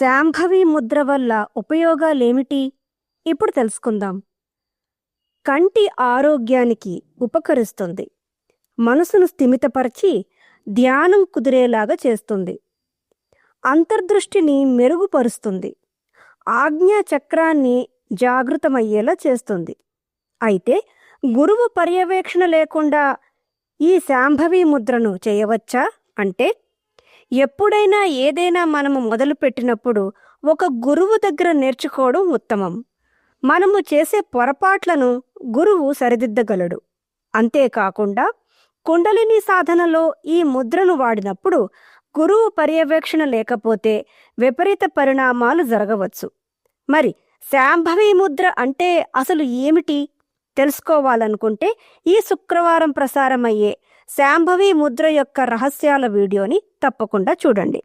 శాంభవి ముద్ర వల్ల ఉపయోగాలేమిటి? ఇప్పుడు తెలుసుకుందాం. కంటి ఆరోగ్యానికి ఉపకరిస్తుంది. మనసును స్థిమితపరిచి ధ్యానం కుదిరేలాగా చేస్తుంది. అంతర్దృష్టిని మెరుగుపరుస్తుంది. ఆజ్ఞా చక్రాన్ని జాగృతమయ్యేలా చేస్తుంది. అయితే గురువు పర్యవేక్షణ లేకుండా ఈ శాంభవి ముద్రను చేయవచ్చా? అంటే ఎప్పుడైనా ఏదైనా మనము మొదలుపెట్టినప్పుడు ఒక గురువు దగ్గర నేర్చుకోవడం ఉత్తమం. మనము చేసే పొరపాట్లను గురువు సరిదిద్దగలడు. అంతేకాకుండా కుండలిని సాధనలో ఈ ముద్రను వాడినప్పుడు గురువు పర్యవేక్షణ లేకపోతే విపరీత పరిణామాలు జరగవచ్చు. మరి శాంభవి ముద్ర అంటే అసలు ఏమిటి? తెలుసుకోవాలనుకుంటే ఈ శుక్రవారం ప్రసారమయ్యే శాంభవి ముద్ర యొక్క రహస్యాల వీడియోని తప్పకుండా చూడండి.